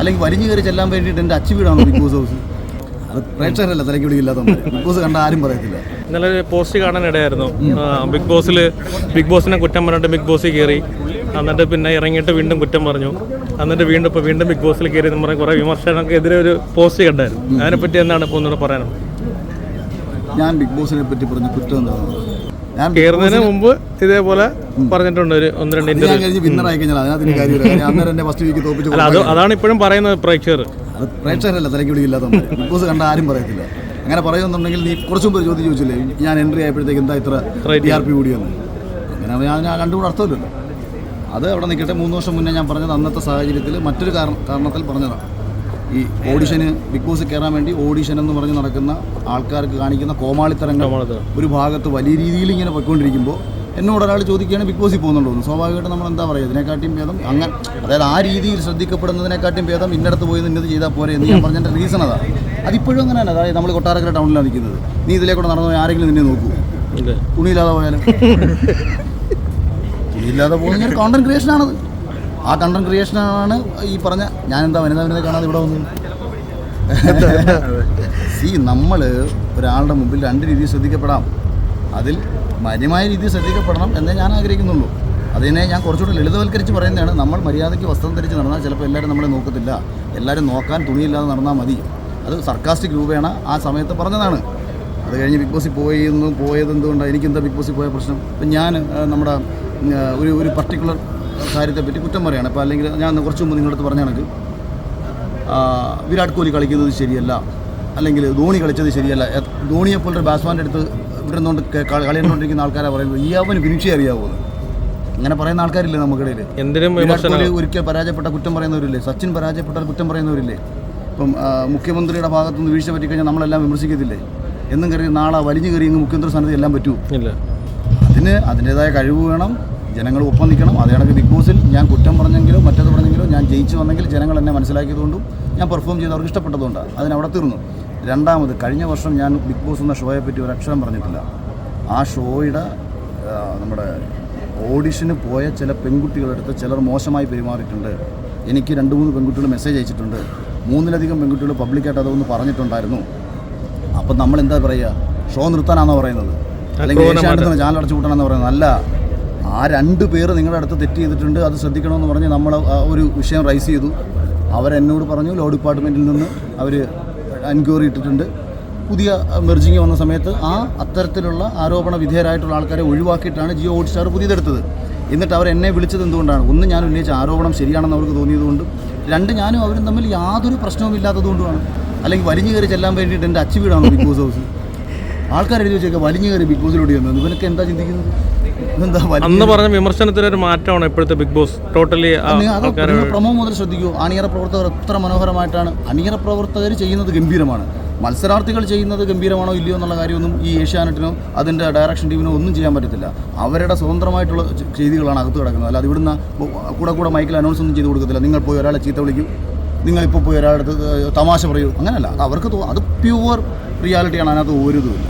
അല്ലെങ്കിൽ വലിഞ്ഞു കയറി ചെല്ലാൻ വേണ്ടിയിട്ട് എന്റെ അച്ചു വീടാണ് ബിഗ് ബോസ് ഹൗസ് അത് പ്രേക്ഷകരല്ല തലയ്ക്ക് പിടിയില്ലാത്ത ബിഗ് ബോസ് കണ്ട ആരും പറയത്തില്ല. ഇന്നലെ പോസ്റ്റ് കാണാനിടയായിരുന്നു ബിഗ് ബോസിൽ ബിഗ് ബോസിനെ കുറ്റം പറഞ്ഞിട്ട് ബിഗ് ബോസിൽ കയറി എന്നിട്ട് പിന്നെ ഇറങ്ങിയിട്ട് വീണ്ടും കുറ്റം പറഞ്ഞു. എന്നിട്ട് വീണ്ടും ഇപ്പോൾ വീണ്ടും ബിഗ് ബോസിൽ കയറി എന്ന് പറഞ്ഞ കുറേ വിമർശനങ്ങൾക്ക് എതിരെ ഒരു പോസ്റ്റ് കണ്ടായിരുന്നു. അതിനെപ്പറ്റി എന്താണ് ഇപ്പോൾ ഒന്നുകൂടെ പറയാനുള്ളത്? ഞാൻ ബിഗ് ബോസിനെ പറ്റി പറഞ്ഞ കുറ്റം എന്താണ് ഞാൻ Big കയറുന്നതിന് മുമ്പ് ഇതേപോലെ പറഞ്ഞിട്ടുണ്ട് ഒരു ഒന്ന് രണ്ട് ഇന്റർവ്യൂ ആയി കഴിഞ്ഞാൽ അതിനകത്ത് കാര്യമില്ല കാര്യം അന്നേരം എന്നെ ഫസ്റ്റ് വീക്ക് തോപ്പിച്ച് അല്ല അതാണ് ഇപ്പോഴും പറയുന്നത് പ്രേക്ഷകർ. അത് പ്രേക്ഷകരല്ല തലയ്ക്ക് പിടിയില്ലാത്ത ബിഗ് ബോസ് കണ്ട ആരും പറയത്തില്ല. അങ്ങനെ പറയുന്നുണ്ടെങ്കിൽ നീ കുറച്ച് മുമ്പ് ചോദ്യം ചോദിച്ചില്ലേ? ഞാൻ എൻട്രി ആയപ്പോഴത്തേക്ക് എന്താ ഇത്ര ടി ആർ പി കൂടിയെന്ന്? അങ്ങനെ ഞാൻ ഞാൻ രണ്ടും കൂടെ അർത്ഥമില്ലല്ലോ. അത് അവിടെ നിൽക്കട്ടെ മൂന്ന് വർഷം മുന്നേ ഞാൻ പറഞ്ഞത് അന്നത്തെ സാഹചര്യത്തിൽ മറ്റൊരു കാരണം കാരണത്തിൽ പറഞ്ഞതാണ് ഈ ഓഡിഷന് ബിഗ് ബോസ് കയറാൻ വേണ്ടി ഓഡിഷൻ എന്ന് പറഞ്ഞ് നടക്കുന്ന ആൾക്കാർക്ക് കാണിക്കുന്ന കോമാളിത്തരങ്ങൾ ഒരു ഭാഗത്ത് വലിയ രീതിയിൽ ഇങ്ങനെ പോയിക്കൊണ്ടിരിക്കുമ്പോൾ എന്നോട് ഒരാൾ ചോദിക്കുകയാണ് ബിഗ് ബോസിൽ പോകുന്നുണ്ടോ എന്ന്. സ്വാഭാവികമായിട്ട് നമ്മൾ എന്താ പറയുക ഇതിനെക്കാട്ടിയും ഭേദം അങ്ങനെ അതായത് ആ രീതിയിൽ ശ്രദ്ധിക്കപ്പെടുന്നതിനെക്കാട്ടിയും ഭേദം ഇന്നടത്ത് പോയി നിന്നത് ചെയ്താൽ പോരെ എന്ന് ഞാൻ പറഞ്ഞതിന്റെ റീസൺ അതാണ് അതിപ്പോഴും അങ്ങനെ തന്നെ. അതായത് നമ്മൾ കൊട്ടാരക്കര ടൗണിലാണ് നിൽക്കുന്നത്. നീ ഇതിലേക്കൂടെ നടന്നു ആരെങ്കിലും നിന്നെ നോക്കൂ. തുണിയില്ലാതെ പോയാലും? തുണിയില്ലാതെ പോകുന്ന ഒരു കണ്ടന്റ് ക്രിയേഷനാണത് ആ കണ്ടന്റ് ക്രിയേഷനാണ് ഈ പറഞ്ഞ ഞാൻ എന്താ വനിതാ വനിത കാണാതെ ഇവിടെ വന്നു സി നമ്മൾ ഒരാളുടെ മുമ്പിൽ രണ്ട് രീതിയിൽ ശ്രദ്ധിക്കപ്പെടാം. അതിൽ മാന്യമായ രീതിയിൽ ശ്രദ്ധിക്കപ്പെടണം എന്നേ ഞാൻ ആഗ്രഹിക്കുന്നുള്ളൂ. അതിനെ ഞാൻ കുറച്ചുകൂടെ ലളിതവൽക്കരിച്ച് പറയുന്നതാണ് നമ്മൾ മര്യാദയ്ക്ക് വസ്ത്രം ധരിച്ച് നടന്നാൽ ചിലപ്പോൾ എല്ലാവരും നമ്മളെ നോക്കത്തില്ല. എല്ലാവരും നോക്കാൻ തുണിയില്ലാതെ നടന്നാൽ മതി. അത് സർക്കാസ്റ്റിക് രൂപേണ ആ സമയത്ത് പറഞ്ഞതാണ്. അത് കഴിഞ്ഞ് ബിഗ് ബോസിൽ പോയി എന്ന് പോയത് എന്തുകൊണ്ടാണ് എനിക്കെന്താ ബിഗ് ബോസിൽ പോയ പ്രശ്നം? ഇപ്പം ഞാൻ നമ്മുടെ ഒരു ഒരു പർട്ടിക്കുലർ കാര്യത്തെപ്പറ്റി കുറ്റം പറയുകയാണ് അപ്പോൾ അല്ലെങ്കിൽ ഞാൻ കുറച്ച് മുമ്പ് നിങ്ങളുടെ അടുത്ത് പറഞ്ഞ കണക്ക് വിരാട് കോഹ്ലി കളിക്കുന്നത് ശരിയല്ല. അല്ലെങ്കിൽ ധോണി കളിച്ചത് ശരിയല്ല. ധോണിയെപ്പോലൊരു പോലൊരു ബാറ്റ്സ്മാന്റെ അടുത്ത് ഇവിടെ നിന്നുകൊണ്ട് കളി കണ്ടുകൊണ്ടിരിക്കുന്ന ആൾക്കാരെ പറയുന്നത്. ഈ അവന് ഫിനിഷ് അറിയാവുന്നത് അങ്ങനെ പറയുന്ന ആൾക്കാരില്ലേ നമുക്കിടയിൽ എന്തിനും വിരാട് കോഹ്ലി ഒരിക്കൽ പരാജയപ്പെട്ട കുറ്റം പറയുന്നവരില്ലേ? സച്ചിൻ പരാജയപ്പെട്ടാൽ കുറ്റം പറയുന്നവരില്ലേ? ഇപ്പം മുഖ്യമന്ത്രിയുടെ ഭാഗത്തുനിന്ന് വീഴ്ച പറ്റിക്കഴിഞ്ഞാൽ നമ്മളെല്ലാം വിമർശിക്കത്തില്ലേ? എന്നും കരുതി നാളെ വലിഞ്ഞു കയറി മുഖ്യമന്ത്രി സ്ഥാനത്ത് എല്ലാം പറ്റൂ? ഇല്ല. അതിന് അതിന്റെതായ കഴിവ് വേണം ജനങ്ങൾ ഒപ്പം നിൽക്കണം. അതേ കണക്ക് ബിഗ് ബോസിൽ ഞാൻ കുറ്റം പറഞ്ഞെങ്കിലും മറ്റത് പറഞ്ഞെങ്കിലും ഞാൻ ജയിച്ചു വന്നെങ്കിൽ ജനങ്ങൾ എന്നെ മനസ്സിലാക്കിയതുകൊണ്ടും ഞാൻ പെർഫോം ചെയ്ത് അവർക്ക് ഇഷ്ടപ്പെട്ടതുകൊണ്ടാണ്. അതിനവിടെ തീർന്നു. രണ്ടാമത് കഴിഞ്ഞ വർഷം ഞാൻ ബിഗ് ബോസ് എന്ന ഷോയെ പറ്റി ഒരു അക്ഷരം പറഞ്ഞിട്ടില്ല. ആ ഷോയുടെ നമ്മുടെ ഓഡിഷന് പോയ ചില പെൺകുട്ടികളെടുത്ത് ചിലർ മോശമായി പെരുമാറിയിട്ടുണ്ട്. എനിക്ക് രണ്ട് മൂന്ന് പെൺകുട്ടികൾ മെസ്സേജ് അയച്ചിട്ടുണ്ട്. മൂന്നിലധികം പെൺകുട്ടികൾ പബ്ലിക്കായിട്ട് അതൊന്ന് പറഞ്ഞിട്ടുണ്ടായിരുന്നു. അപ്പം നമ്മൾ എന്താ പറയുക? ഷോ നിർത്താനാണോ പറയുന്നത്? അല്ലെങ്കിൽ ഏഷ്യാനെറ്റ് ചാനൽ അടച്ചു കൂട്ടാനാണെന്ന് പറയുന്നത്? അല്ല. ആ രണ്ട് പേര് നിങ്ങളുടെ അടുത്ത് തെറ്റ് ചെയ്തിട്ടുണ്ട്. അത് ശ്രദ്ധിക്കണമെന്ന് പറഞ്ഞ് നമ്മൾ ആ ഒരു വിഷയം റൈസ് ചെയ്തു. അവരെന്നോട് പറഞ്ഞു ലോ ഡിപ്പാർട്ട്മെന്റിൽ നിന്ന് അവർ എൻക്വയറി ഇട്ടിട്ടുണ്ട് പുതിയ മെർജിങ് വന്ന സമയത്ത് ആ അത്തരത്തിലുള്ള ആരോപണ വിധേയരായിട്ടുള്ള ആൾക്കാരെ ഒഴിവാക്കിയിട്ടാണ് ജിയോ ഹോട്ട്സ്റ്റാർ പുതിയതെടുത്തത്. എന്നിട്ട് അവർ എന്നെ വിളിച്ചത് എന്തുകൊണ്ടാണ്? ഒന്ന് ഞാൻ ഉന്നയിച്ച ആരോപണം ശരിയാണെന്ന് അവർക്ക് തോന്നിയതുകൊണ്ടും. രണ്ട് ഞാനും അവരും തമ്മിൽ യാതൊരു പ്രശ്നവും ഇല്ലാത്തതുകൊണ്ടുമാണ്. അല്ലെങ്കിൽ വലിഞ്ഞു കയറി ചെല്ലാൻ വേണ്ടിയിട്ട് എന്റെ അച്ചു വീടാണ് ബിഗ് ബോസ് ഹൗസ് ആൾക്കാർ എഴുതി വെച്ചേക്കാം വലിഞ്ഞു കയറി ബിഗ് ബോസിലൂടെ വന്നത് ഇവനൊക്കെ എന്താ ചിന്തിക്കുന്നത്? അന്ന് പറഞ്ഞ വിമർശനത്തിന് ഒരു മാറ്റമാണ് ഇപ്പോഴത്തെ ബിഗ് ബോസ് ടോട്ടലി പ്രമോ മുതൽ ശ്രദ്ധിക്കൂ. അണിയറ പ്രവർത്തകർ എത്ര മനോഹരമായിട്ടാണ് അണിയറ പ്രവർത്തകർ ചെയ്യുന്നത് ഗംഭീരമാണ്. മത്സരാർത്ഥികൾ ചെയ്യുന്നത് ഗംഭീരമാണോ ഇല്ലയോ എന്നുള്ള കാര്യമൊന്നും ഈ ഏഷ്യാനെറ്റിനോ അതിന്റെ ഡയറക്ഷൻ ടീമിനോ ഒന്നും ചെയ്യാൻ പറ്റത്തില്ല. അവരുടെ സ്വതന്ത്രമായിട്ടുള്ള ചെയ്തികളാണ് അകത്ത് കിടക്കുന്നത്. അല്ലാതെ ഇവിടുന്ന് കൂടെ കൂടെ മൈക്കിൽ അനൗൺസ് ഒന്നും ചെയ്ത് കൊടുക്കത്തില്ല. നിങ്ങൾ പോയി ഒരാളെ ചീത്ത വിളിക്കും. നിങ്ങൾ നിങ്ങളിപ്പോൾ പോയി ഒരാളുടെ തമാശ പറയൂ. അങ്ങനെയല്ല അത് അവർക്ക് അത് പ്യുവർ റിയാലിറ്റിയാണ് അതിനകത്ത് ഒരു ഇതുമില്ല.